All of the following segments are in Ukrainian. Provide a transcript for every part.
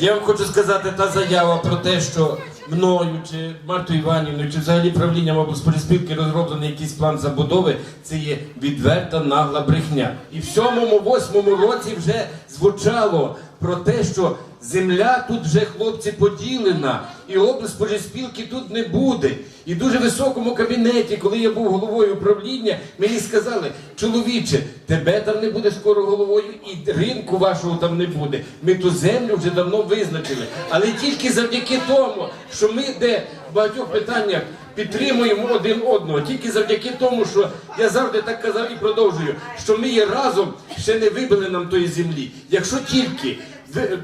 Я вам хочу сказати, та заява про те, що мною чи Мартою Іванівною, чи взагалі правлінням облспорядспілки розроблений якийсь план забудови, це є відверта нагла брехня. І в сьомому, восьмому році вже звучало про те, що земля тут вже хлопці поділена, і облспорядспілки тут не буде. І в дуже високому кабінеті, коли я був головою управління, мені сказали, чоловіче, тебе там не буде скоро головою, і ринку вашого там не буде. Ми ту землю вже давно визначили. Але тільки завдяки тому, що ми де в багатьох питаннях підтримуємо один одного, тільки завдяки тому, що я завжди так казав і продовжую, що ми є разом, ще не вибили нам тої землі. Якщо тільки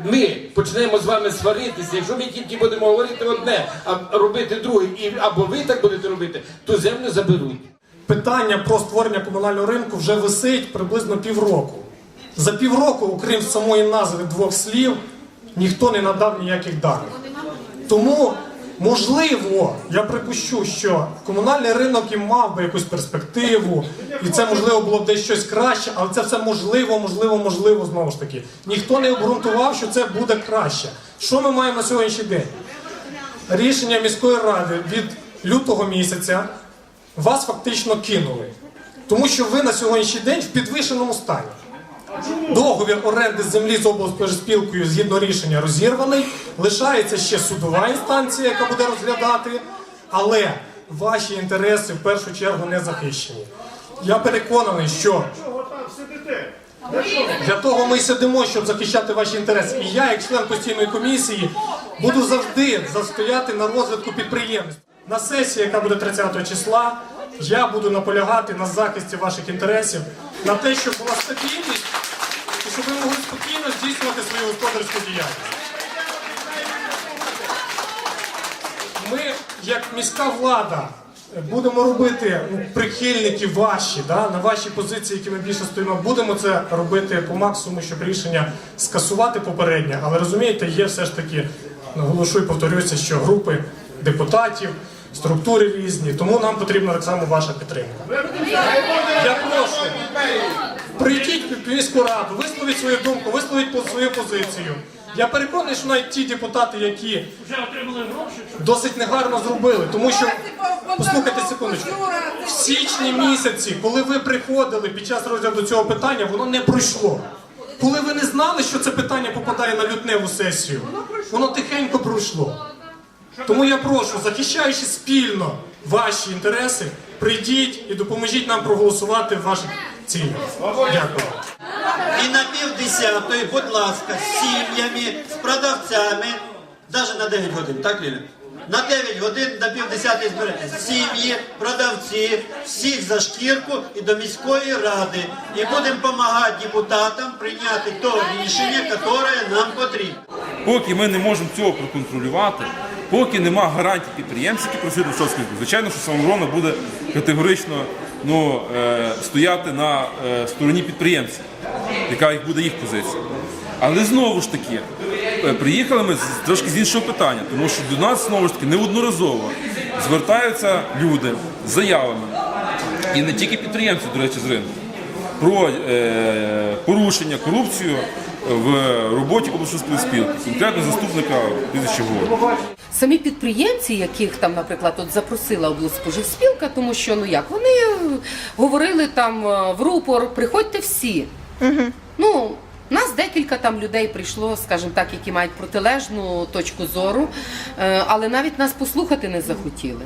ми почнемо з вами сваритися, якщо ми тільки будемо говорити одне, а робити друге, і або ви так будете робити, то землю заберуть. Питання про створення комунального ринку вже висить приблизно півроку. За півроку, окрім самої назви двох слів, ніхто не надав ніяких даних. Тому, можливо, я припущу, що комунальний ринок і мав би якусь перспективу, і це можливо було б десь щось краще, але це все можливо, можливо, можливо, знову ж таки. Ніхто не обґрунтував, що це буде краще. Що ми маємо на сьогоднішній день? Рішення міської ради від лютого місяця вас фактично кинули. Тому що ви на сьогоднішній день в підвищеному стані. Договір оренди землі з облспілкою згідно рішення розірваний. Лишається ще судова інстанція, яка буде розглядати, але ваші інтереси в першу чергу не захищені. Я переконаний, що для того ми сидимо, щоб захищати ваші інтереси. І я, як член постійної комісії, буду завжди застояти на розвитку підприємств. На сесії, яка буде 30 числа, я буду наполягати на захисті ваших інтересів, на те, щоб була стабільність і щоб ви могли спокійно здійснювати свою господарську діяльність. Ми, як міська влада, будемо робити ну, прихильники ваші, да, на ваші позиції, які ми більше стоїмо, будемо це робити по максимуму, щоб рішення скасувати попереднє. Але розумієте, є все ж таки, наголошую, повторюся, що групи депутатів, структури різні, тому нам потрібна так само ваша підтримка. Я прошу, прийдіть в міську раду, висловіть свою думку, висловіть свою позицію. Я переконаний, що навіть ті депутати, які досить негарно зробили, тому що послухайте секундочку. В січні місяці, коли ви приходили під час розгляду цього питання, воно не пройшло. Коли ви не знали, що це питання попадає на лютневу сесію, воно тихенько пройшло. Тому я прошу, захищаючи спільно ваші інтереси, прийдіть і допоможіть нам проголосувати ваші цілі. Дякую. І на півдесятої, будь ласка, з сім'ями, з продавцями, навіть на 9 годин, так, Ліля? На 9 годин на півдесятої зберете сім'ї, продавці, всіх за шкірку і до міської ради. І будемо допомагати депутатам прийняти то рішення, яке нам потрібно. Поки ми не можемо цього проконтролювати, поки нема гарантій підприємців, які працюють в Шовській звичайно, що самооборона буде категорично ну, е, стояти на е, стороні підприємців, яка їх буде їх позиція. Але знову ж таки, е, приїхали ми трошки з іншого питання, тому що до нас знову ж таки неодноразово звертаються люди з заявами, і не тільки підприємці, до речі, з ринку, про порушення, корупцію в роботі обласної спілки, конкретно заступника прізвища Говор. Самі підприємці, яких там, наприклад, от запросила облспоживспілка, тому що ну як вони е, говорили там е, в рупор, приходьте всі. Ну, нас декілька там людей прийшло, скажімо так, які мають протилежну точку зору, е, але навіть нас послухати не захотіли.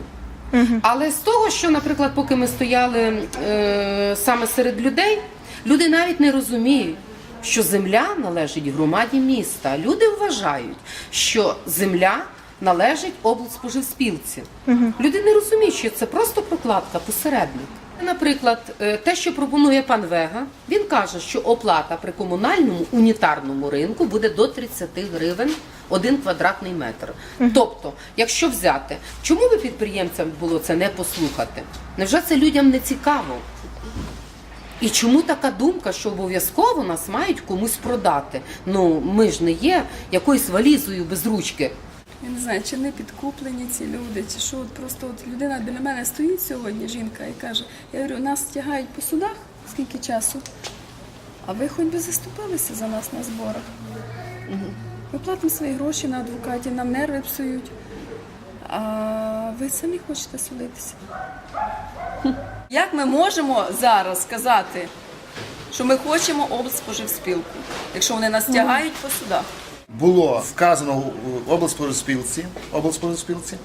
Але з того, що, наприклад, поки ми стояли е, саме серед людей, люди навіть не розуміють, що земля належить громаді міста. Люди вважають, що земля належить облспоживспілці. Люди не розуміють, що це просто прокладка посередник. Наприклад, е, те, що пропонує пан Вега, він каже, що оплата при комунальному унітарному ринку буде до 30 гривень один квадратний метр. Тобто, якщо взяти, чому би підприємцям було це не послухати? Невже це людям не цікаво? І чому така думка, що обов'язково нас мають комусь продати? Ну ми ж не є якоюсь валізою без ручки. Я не знаю, чи не підкуплені ці люди, чи що от просто от людина біля мене стоїть сьогодні, жінка, і каже, я говорю, нас тягають по судах скільки часу, а ви хоч би заступилися за нас на зборах. Ми платимо свої гроші на адвокатів, нам нерви псують. А ви самі хочете судитися. Як ми можемо зараз сказати, що ми хочемо облспоживспілку, якщо вони нас тягають по судах? Було вказано в облспоживспілці, облспоживспілці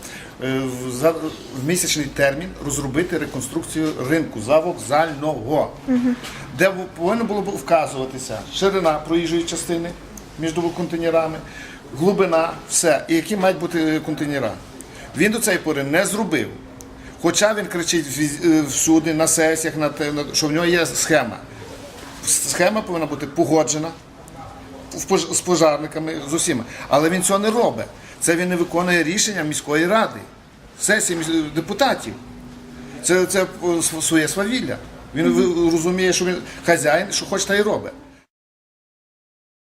е, в, за- в місячний термін розробити реконструкцію ринку завокзального, де в- повинно було б вказуватися ширина проїжджої частини між контейнерами, глибина, все, і які мають бути контейнера. Він до цієї пори не зробив. Хоча він кричить е, всюди, на сесіях, на те, що в нього є схема. Схема повинна бути погоджена з пожарниками, з усіма. Але він цього не робить. Це він не виконує рішення міської ради, сесії депутатів. Це, це е, своє свавілля. Він розуміє, що він хазяїн, що хоче, та й робить.